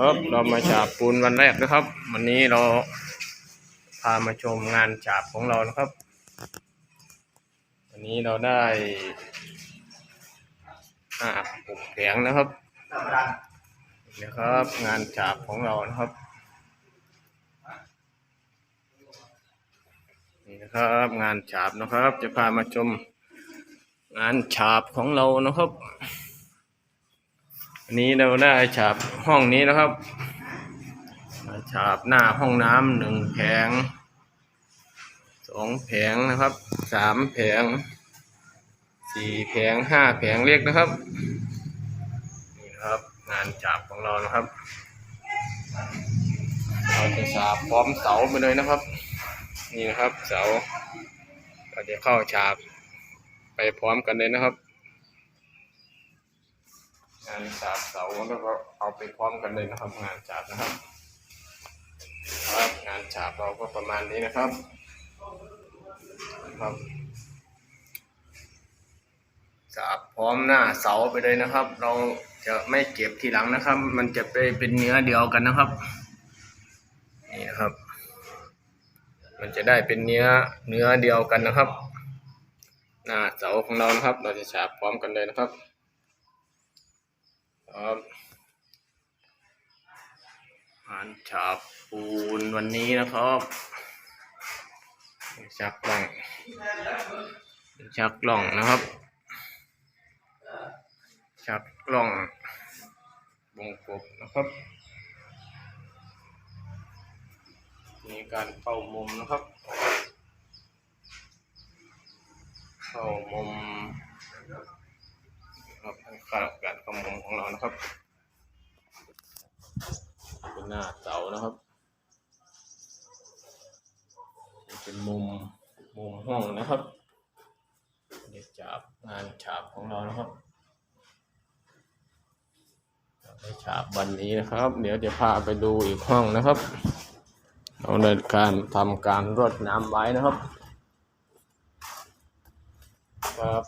ครับเรามาฉาบปูนวันแรกนะครับ วันนี้เราพามาชมงานฉาบของเรานะครับ วันนี้เราได้อ่าปลูกแผงนะครับนี่นะครับ งานฉาบของเรานะครับนี่นะครับ งานฉาบนะครับ จะพามาชมงานฉาบของเรานะครับ นี้เราได้ฉาบห้องนี้นะครับฉาบหน้าห้องน้ำหนึ่งแผงสองแผงนะครับสามแผงสี่แผงห้าแผงเล็กนะครับนี่นะครับ งานฉาบของเรานะครับเราจะฉาบพร้อมเสาไปเลยนะครับ นี่นะครับเสาเราจะเข้าฉาบไปพร้อมกันเลยนะครับ งานฉาบเสาแล้วก็เอาไปพร้อมกันเลยนะครับ งานฉาบนะครับครับงานฉาบเราก็ประมาณนี้นะครับครับฉาบพร้อมหน้าเสาไปเลยนะครับ เราจะไม่เก็บทีหลังนะครับ มันจะไปเป็นเนื้อเดียวกันนะครับ นี่นะครับ มันจะได้เป็นเนื้อเนื้อเดียวกันนะครับ หน้าเสาของเรานะครับ เราจะฉาบพร้อมกันเลยนะครับ ครับงานฉาบปูนวันนี้นะครับชักล่องชักล่องนะครับ ชักล่องวงกบนะครับมีการเข้ามุมนะครับ เข้ามุม ครับข้างการกำมงของเรานะครับ เป็นหน้าเสานะครับ เป็นมุมมุมห้องนะครับเดี๋ยวจับงานฉาบของเรานะครับได้ฉาบวันนี้นะครับ เดี๋ยวจะพาไปดูอีกห้องนะครับเราในการทำการรดน้ำไว้นะครับ ครับ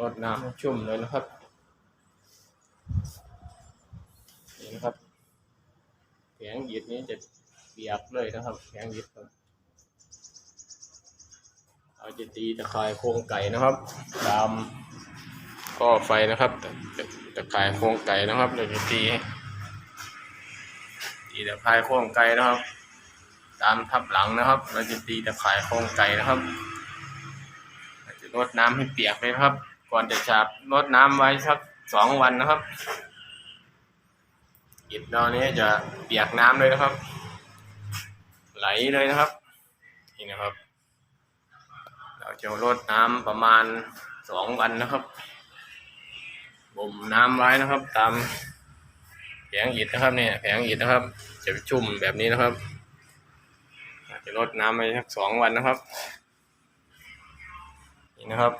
รดน้ำชุ่มเลยนะครับ นี่นะครับแผงหยิดนี้จะเปียกเลยนะครับแผงหยิดครับเราจะตีตะข่ายโครงไก่นะครับ ตามก็ไฟนะครับตะตะตะข่ายโครงไก่นะครับ เราจะตีตีตะข่ายโครงไก่นะครับ ตามทับหลังนะครับ เราจะตีตะข่ายโครงไก่นะครับจะรดน้ำให้เปียกเลยครับ ก่อนจะฉาบรดน้ำไว้สักสองวันนะครับอิฐเรานี้จะเปียกน้ำเลยนะครับ ไหลเลยนะครับนี่นะครับ เราจะรดน้ำประมาณสองวันนะครับบ่มน้ำไว้นะครับ ตามแผงอิฐนะครับเนี่ยแผงอิฐนะครับ จะชุ่มแบบนี้นะครับจะรดน้ำไปสักสองวันนะครับ นี่นะครับ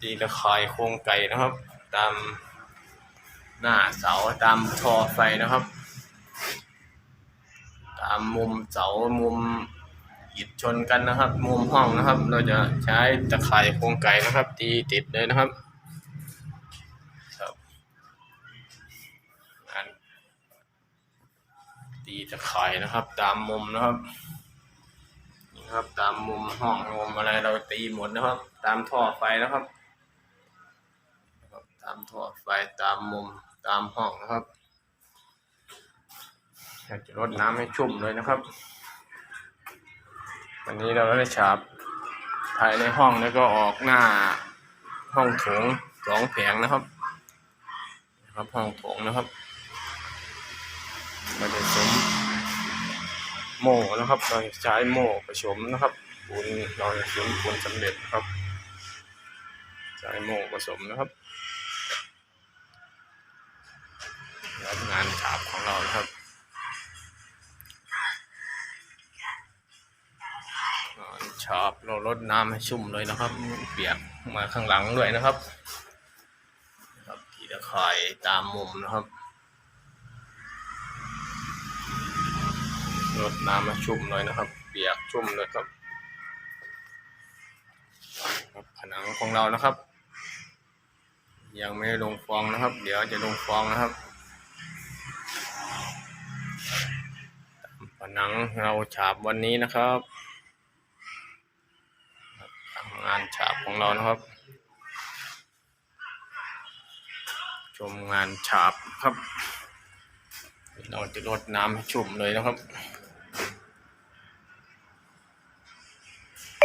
ตีตะข่ายโครงไก่นะครับ ตามหน้าเสาตามทอไฟนะครับ ตามมุมเสามุมอิฐชนกันนะครับ มุมห้องนะครับ เราจะใช้ตะข่ายโครงไก่นะครับ ตีติดเลยนะครับครับงานตีตะข่ายนะครับ ตามมุมนะครับ ครับ ตามมุมห้องมุมอะไรเราตีหมดนะครับ ตามท่อไฟนะครับครับ ตามท่อไฟตามมุมตามห้องนะครับอยากจะรดน้ำให้ชุ่มเลยนะครับ วันนี้เราได้ฉาบภายในห้องแล้วก็ออกหน้าห้องโถงสองแผงนะครับนะครับห้องโถงนะครับเราจะสม โม่นะครับ เราใช้โม่ผสมนะครับปูนเราจะซื้อปูนสำเร็จนะครับ ใช้โม่ผสมนะครับแล้วงานฉาบของเรานะครับงานฉาบเราลดน้ำให้ชุ่มเลยนะครับ เปียกมาข้างหลังด้วยนะครับ ครับทีละข่ายตามมุมนะครับ รดน้ำมาชุ่มหน่อยนะครับ เปียกชุ่มเลยครับครับผนังของเรานะครับ ยังไม่ลงฟองนะครับ เดี๋ยวจะลงฟองนะครับผนังเราฉาบวันนี้นะครับทำงานฉาบของเรานะครับ ชมงานฉาบครับ เราจะรดน้ำให้ชุ่มเลยนะครับ